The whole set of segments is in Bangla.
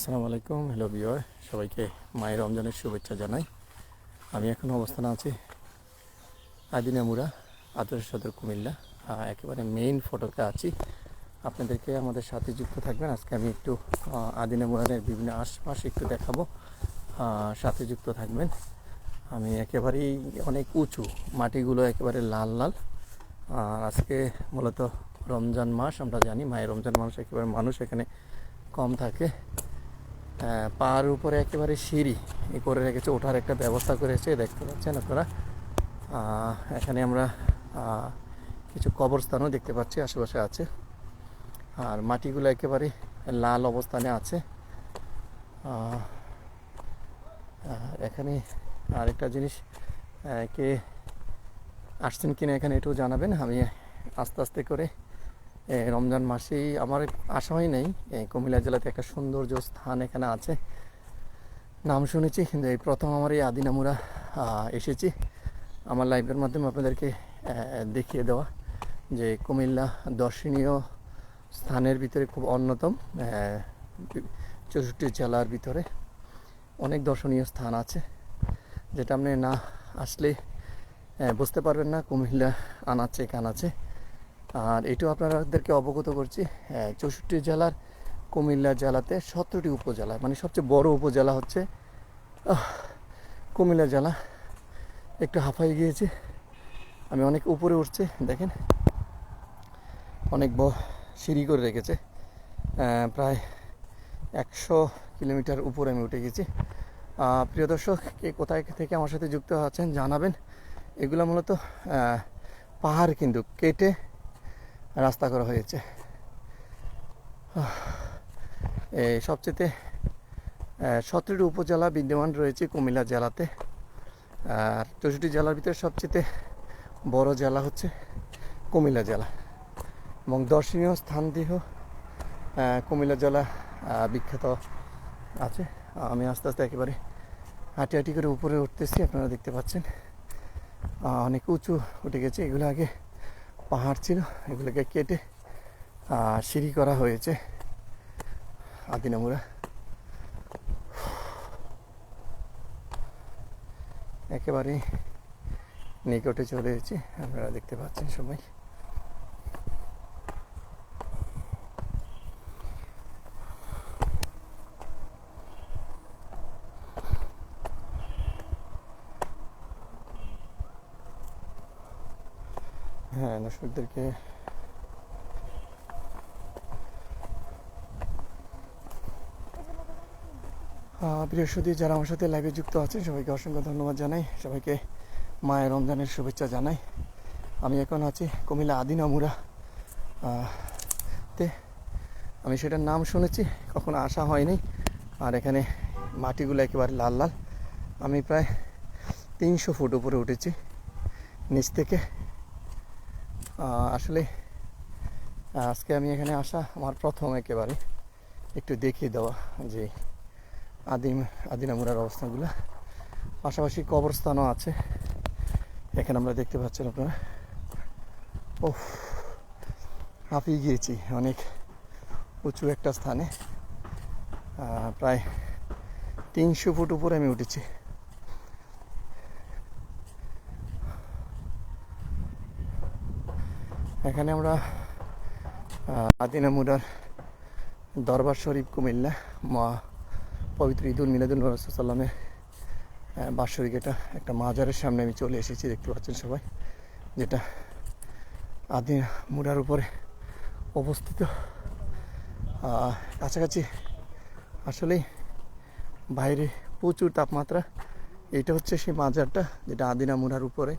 আসসালামু আলাইকুম হ্যালো বিয়র সবাইকে মায়ের রমজানের শুভেচ্ছা জানাই। আমি এখন অবস্থানে আছি আদিনামুরা আদর্শ সদর কুমিল্লা। একেবারে মেইন ফটোতে আছি। আপনাদেরকে আমাদের সাথে যুক্ত থাকবেন। আজকে আমি একটু আদিনামুরানের বিভিন্ন আশপাশ একটু দেখাবো। সাথে যুক্ত থাকবেন। আমি একেবারেই অনেক উঁচু, মাটিগুলো একেবারে লাল লাল। আর আজকে মূলত রমজান মাস, আমরা জানি মায়ের রমজান মাস একেবারে মানুষ এখানে কম থাকে। পাহাড়ের উপরে একেবারে সিঁড়ি এ করে রেখেছে, ওঠার একটা ব্যবস্থা করেছে, দেখতে পাচ্ছেন আপনারা। এখানে আমরা কিছু কবরস্থানও দেখতে পাচ্ছি, আশেপাশে আছে। আর মাটিগুলো একেবারে লাল অবস্থানে আছে। এখানে আরেকটা জিনিস কে আসছেন কিনা এখানে একটু জানাবেন। আমি আস্তে আস্তে করে রমজান মাসেই আমার আশা হয় নাই। কুমিল্লা জেলাতে একটা সৌন্দর্য স্থান এখানে আছে। নাম শুনেছি, কিন্তু এই প্রথম আমার এই আদিনামুরা এসেছি। আমার লাইভের মাধ্যমে আপনাদেরকে দেখিয়ে দেওয়া যে কুমিল্লা দর্শনীয় স্থানের ভিতরে খুব অন্যতম। চৌষট্টি জেলার ভিতরে অনেক দর্শনীয় স্থান আছে, যেটা আপনি না আসলে বুঝতে পারবেন না, কুমিল্লা আনাচে কানাচে। আর এটাও আপনাদেরকে অবগত করছি চৌষট্টি জেলার কুমিল্লা জেলাতে সতেরোটি উপজেলা মানে সবচেয়ে বড় উপজেলা হচ্ছে কুমিল্লা জেলা। একটু হাঁপাই গিয়েছি, আমি অনেক উপরে উঠছি, দেখেন, অনেক ব, সিঁড়ি করে রেখেছে প্রায় একশো কিলোমিটার উপরে আমি উঠে গেছি প্রিয় দর্শক, কে কোথায় থেকে আমার সাথে যুক্ত আছেন জানাবেন। এগুলো মূলত পাহাড় কিন্তু, কেটে রাস্তা করা হয়েছে। এই সবচেয়ে সতেরোটি উপজেলা বিদ্যমান রয়েছে কুমিল্লা জেলাতে। আর চৌষট্টি জেলার ভিতরে সবচেয়ে বড় জেলা হচ্ছে কুমিল্লা জেলা। এবং দর্শনীয় স্থান আহ, কুমিল্লা জেলা বিখ্যাত আছে। আমি আস্তে আস্তে একেবারে হাঁটি হাঁটি করে উপরে উঠতেছি আপনারা দেখতে পাচ্ছেন। অনেক উঁচু উঠে গেছে। এগুলো আগে পাহাড় ছিল, এগুলোকে কেটে সিঁড়ি করা হয়েছে। আদিনামুরা। একেবারে নিকটে চলে এসেছি, আপনারা দেখতে পাচ্ছেন সবাই। হ্যাঁ দর্শকদেরকে প্রিয় যারা আমার সাথে লাইভে যুক্ত আছেন, সবাইকে অসংখ্য ধন্যবাদ জানাই। সবাইকে মায়ের রমজানের শুভেচ্ছা জানাই। আমি এখন আছি কুমিল্লা আদিনামুরা তে। আমি সেটার নাম শুনেছি, কখনো আসা হয়নি। আর এখানে মাটিগুলো একেবারে লাল লাল। আমি প্রায় তিনশো ফুট উপরে উঠেছি, নিচ থেকে। আসলে আজকে আমি এখানে আসা আমার প্রথম একেবারে। একটু দেখিয়ে দেওয়া যে আদিম, আদিনামুরার অবস্থানগুলো। পাশাপাশি কবরস্থানও আছে। এখানে আমরা দেখতে পাচ্ছেন আপনারা। ও হাঁপিয়ে গিয়েছি অনেক উঁচু একটা স্থানে। প্রায় তিনশো ফুট উপরে আমি উঠেছি। এখানে আমরা আদিনামুরার দরবার শরীফ কুমিল্লা মা পবিত্র ঈদুল মিলাদুল রসুল্লামের বাৎসরিক এটা একটা মাজারের সামনে আমি চলে এসেছি, দেখতে পাচ্ছেন সবাই, যেটা আদি মুড়ার উপরে অবস্থিত। কাছাকাছি আসলেই বাইরে প্রচুর তাপমাত্রা। এটা হচ্ছে সেই মাজারটা, যেটা আদিনা মুড়ার উপরে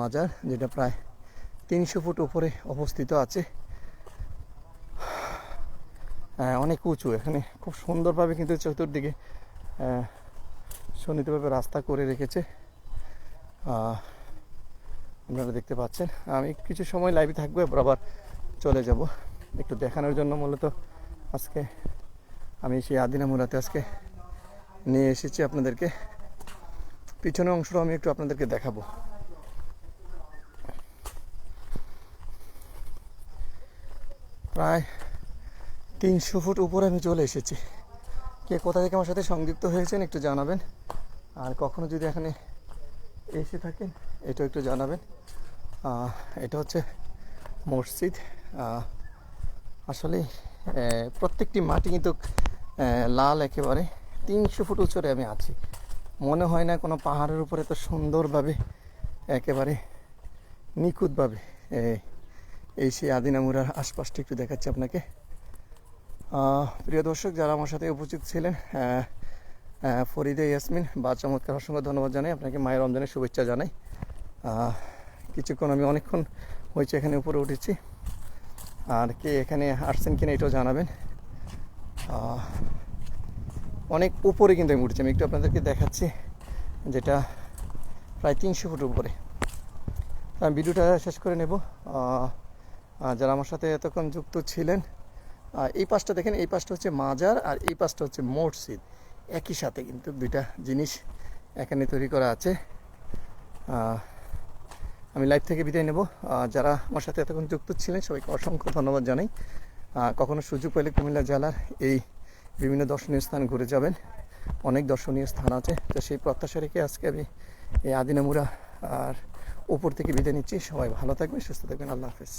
মাজার, যেটা প্রায় তিনশো ফুট উপরে অবস্থিত আছে। অনেক উঁচু। এখানে খুব সুন্দরভাবে কিন্তু চতুর্দিকে সুন্নিতভাবে রাস্তা করে রেখেছে। আপনারা দেখতে পাচ্ছেন। আমি কিছু সময় লাইভে থাকব, এরপর আবার চলে যাব। একটু দেখানোর জন্য মূলত আজকে আমি সেই আদিনা মুরাতে আজকে নিয়ে এসেছি আপনাদেরকে। পিছনের অংশটা আমি একটু আপনাদেরকে দেখাবো। প্রায় তিনশো ফুট উপরে আমি চলে এসেছি। কে কোথা থেকে আমার সাথে সংযুক্ত হয়েছেন একটু জানাবেন। আর কখনো যদি এখানে এসে থাকেন, এটাও একটু জানাবেন। এটা হচ্ছে মসজিদ। আসলে প্রত্যেকটি মাটি কিন্তু লাল একেবারে। তিনশো ফুট উঁচুরে আমি আছি। মনে হয় না কোনো পাহাড়ের উপরে এত সুন্দরভাবে, একেবারে নিখুঁতভাবে এই সেই আদিনামুরার আশপাশটা একটু দেখাচ্ছি আপনাকে। প্রিয় দর্শক, যারা আমার সাথে উপস্থিত ছিলেন ফরিদে ইয়াসমিন, বা চমৎকার, অসংখ্য ধন্যবাদ জানাই আপনাকে, মায়ের রমজানের শুভেচ্ছা জানাই। কিছুক্ষণ আমি অনেকক্ষণ হয়েছে এখানে উপরে উঠেছি। আর কে এখানে আসছেন কিনা এটাও জানাবেন। অনেক উপরে কিন্তু আমি উঠেছি। আমি একটু আপনাদেরকে দেখাচ্ছি, যেটা প্রায় তিনশো ফুট উপরে। আমি ভিডিওটা শেষ করে নেব। যারা আমার সাথে এতক্ষণ যুক্ত ছিলেন এই পাশটা দেখেন, এই পাশটা হচ্ছে মাজার আর এই পাশটা হচ্ছে মসজিদ। একই সাথে কিন্তু দুইটা জিনিস এখানে তৈরি করা আছে। আমি লাইভ থেকে বিদায় নেব। যারা আমার সাথে এতক্ষণ যুক্ত ছিলেন, সবাইকে অসংখ্য ধন্যবাদ জানাই। কখনো সুযোগ পেলে কুমিল্লা জেলার এই বিভিন্ন দর্শনীয় স্থান ঘুরে যাবেন। অনেক দর্শনীয় স্থান আছে। তো সেই প্রত্যাশা রেখে আজকে আমি এই আদিনামুরা আর উপর থেকে বিদায় নিচ্ছি। সবাই ভালো থাকবেন, সুস্থ থাকবেন। আল্লাহ হাফেজ।